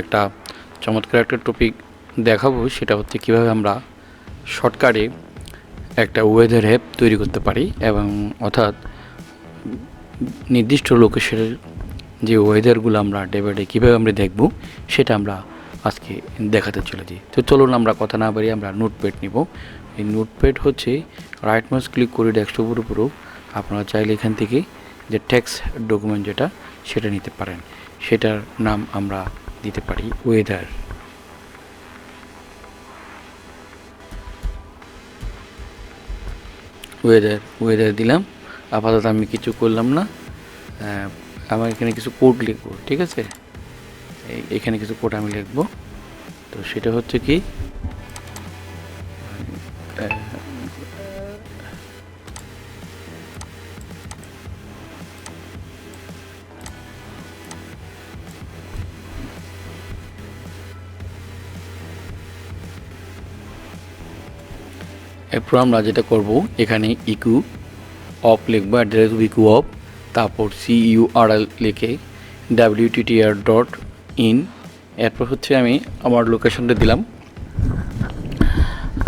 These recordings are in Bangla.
একটা চমৎকার একটা টপিক দেখাবো, সেটা হচ্ছে কীভাবে আমরা শর্টকাটে একটা ওয়েদার অ্যাপ তৈরি করতে পারি এবং অর্থাৎ নির্দিষ্ট লোকেশনের যে ওয়েদারগুলো আমরা ডে বাই ডে কীভাবে আমরা দেখব, সেটা আমরা আজকে দেখাতে চলেছি। তো চলুন আমরা কথা না বাড়িয়ে আমরা নোটপ্যাড নিব। এই নোটপ্যাড হচ্ছে রাইট মাউস ক্লিক করে ডেস্কটপের উপরও আপনারা চাইলে এখান থেকে যে ট্যাক্স ডকুমেন্ট যেটা, সেটা নিতে পারেন। সেটার নাম আমরা দিতে পারি ওয়েদার ওয়েদার ওয়েদার দিলাম। আপাতত আমি কিছু করলাম না। আমার এখানে কিছু কোড লিখব, ঠিক আছে? এখানে কিছু কোড আমি লিখব। তো সেটা হচ্ছে কি এরপর আমরা যেটা করব, এখানে ইকু অফ লিখব অ্যাড্রেস ইকু অফ তারপর সি ইউ আর এল লিখে W T T R dot in এরপর হচ্ছে আমি আমার লোকেশনটা দিলাম।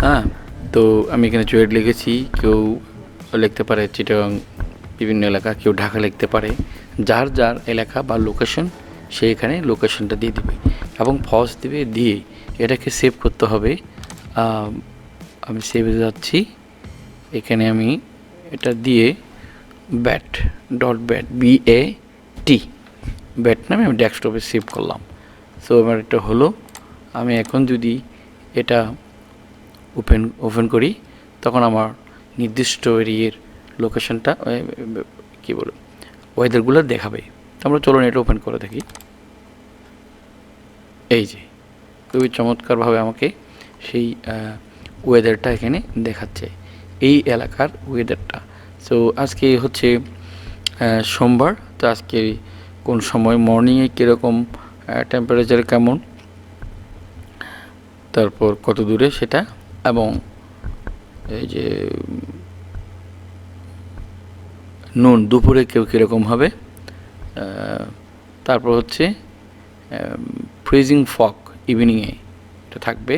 হ্যাঁ তো আমি এখানে চুয়েট লিখেছি, কেউ লিখতে পারে চিটং বিভিন্ন এলাকা, কেউ ঢাকা লিখতে পারে, যার যার এলাকা বা লোকেশন সে এখানে লোকেশনটা দিয়ে দিবে এবং ফস দিবে, দিয়ে এটাকে সেভ করতে হবে আমি সেভে যাচ্ছি। এখানে আমি এটা দিয়ে bat dot bat B A T bat নামে আমি ডেস্কটপে সেভ করলাম। সো আমার এটা হলো, আমি এখন যদি এটা ওপেন ওপেন করি, তখন আমার নির্দিষ্ট এরিয়ার লোকেশনটা কী বলব ওয়েদারগুলো দেখাবে। আমরা চলুন এটা ওপেন করে দেখি। এই যে, খুবই চমৎকারভাবে আমাকে সেই ওয়েদারটা এখানে দেখাচ্ছে, এই এলাকার ওয়েদারটা সো আজকে হচ্ছে সোমবার, তো আজকে কোন সময় মর্নিংয়ে কীরকম টেম্পারেচার কেমন, তারপর কত দূরে সেটা, এবং এই যে নুন দুপুরে কেউ কীরকম হবে তারপর হচ্ছে ফ্রিজিং ফক ইভিনিংয়ে এটা থাকবে।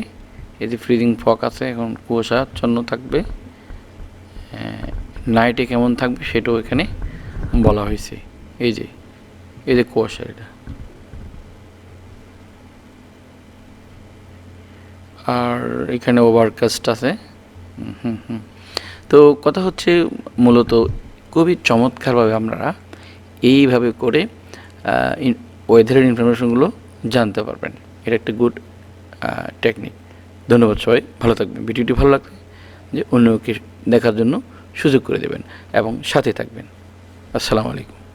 যে ফ্রিজিং ফক আছে এখন কুয়াশা কুয়াশাচ্ছন্ন থাকবে। নাইটে কেমন থাকবে সেটাও এখানে বলা হয়েছে। এই যে এই যে কুয়াশা এটা। আর এখানে ওভারকাস্ট আছে। হুম, হুম হুম। তো কথা হচ্ছে মূলত খুবই চমৎকারভাবে আপনারা এইভাবে করে ওয়েদারের ইনফরমেশনগুলো জানতে পারবেন। এটা একটা গুড টেকনিক ধন্যবাদ সবাই, ভালো থাকবেন। ভিডিওটি ভালো লাগবে যে অন্যকে দেখার জন্য সুযোগ করে দেবেন এবং সাথে থাকবেন। আসসালামু আলাইকুম।